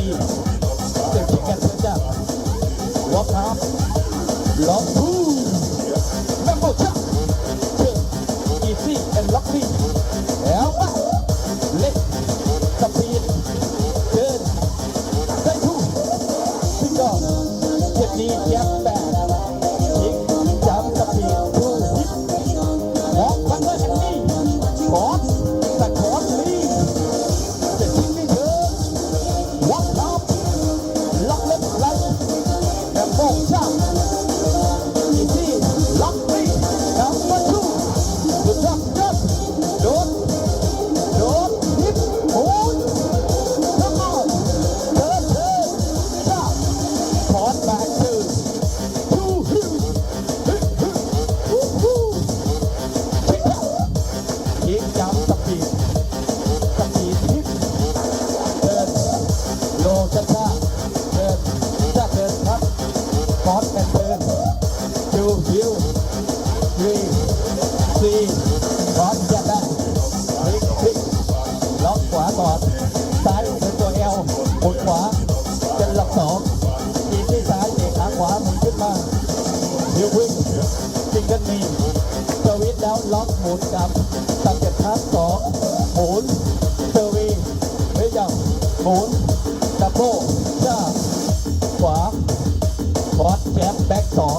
ีเจ็บชิงกันเพื่อจับล็อกครับล็อกทุ สวิตแล้วล็อกหมุนครับตัดเจ็ดทับสองหมุนเซวีไฮ้ยังหมุนดับโบจ้าขวาบอสแจ็บแบ็กสอง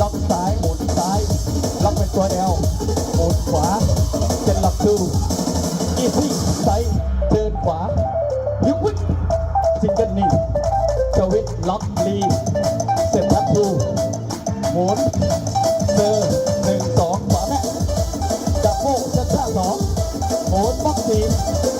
ล็อกซ้ายหมุนซ้ายล็อกเป็นตัวเอลหมุนขวาเป็ดล็อกทูอีซี่ไซเดินขวายุบวิกซิงเกิลนี่สวิตล็อกลีเสร็จทับทูหมุน สองโหนบ็อกซี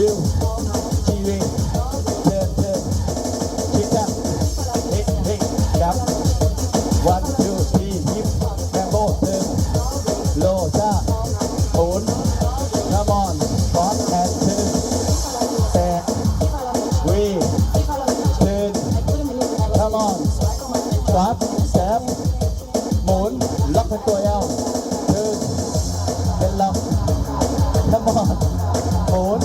ดึงชีวเดิเดินคิดจัเฮ้เฮ้จัวันทูทียิบแมงโบเดิโลซ่าโอนคามอนฟอนแเทิแตะวีเดินคามอนฟัดแซมหมุนล็อกเป็นตัวยาเดิเป็ล็อกามอนโอน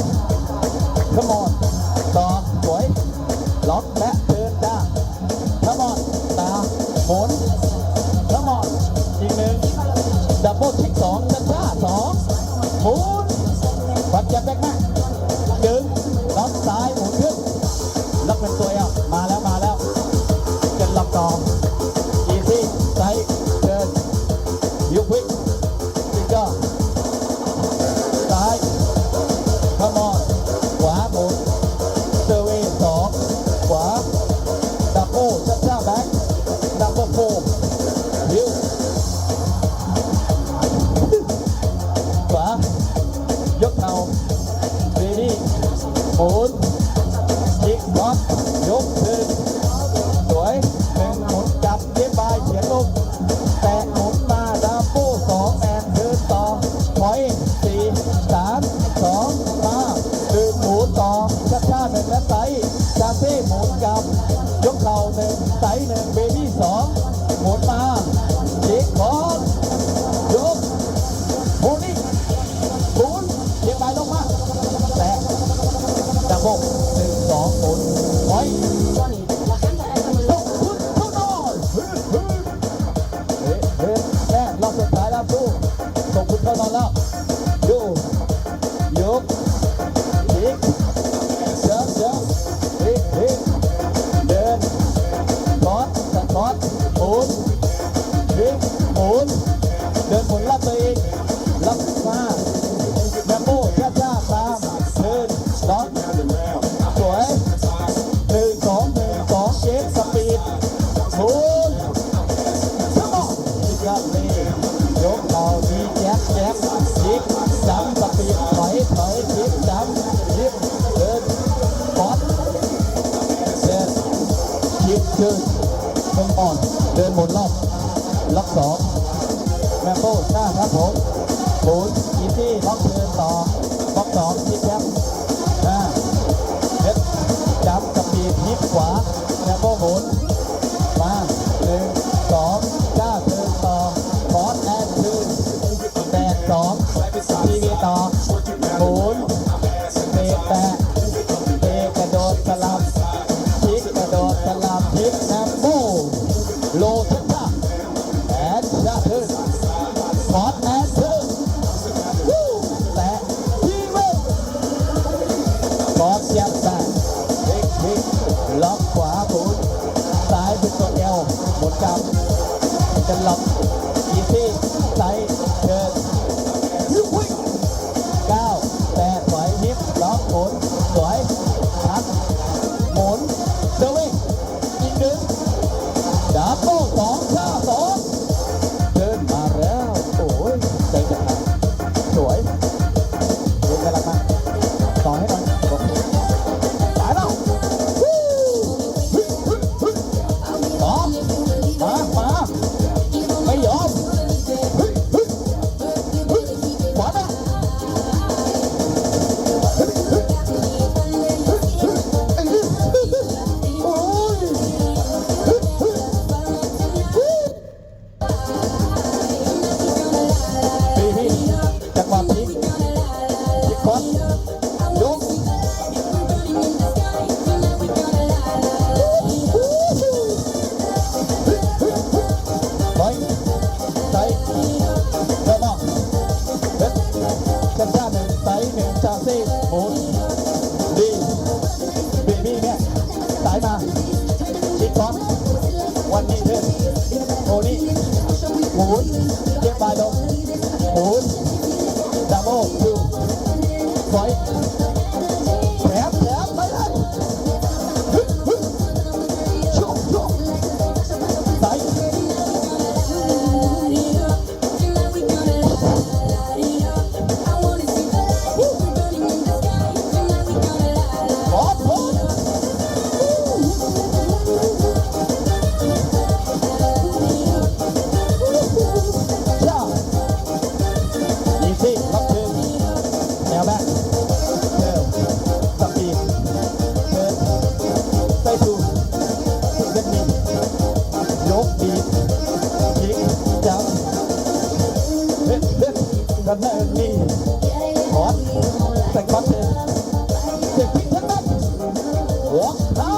ขมอนตอกสวย ล็อกและเดินด้าขมอนตาหมุนขมอนอีกหนึ่งดับเบิลเช็สองดันด้าสองหมุนปัดจับแบกมาดึง เชิญเดินอ่อน เดินหมดรอบล็อกสองแมมโบ้หน้าครับผมศูนย์อีซี่ล็อกเดินต่อบล็อกสองทิปแคปห้าเล็ดจับกับปีทิปขวาแมมโบ้หมุนมาหนึ่งสองก้าเดินต่อคอสแอนด์คืนแปดสองทีวีต่อ stop. What?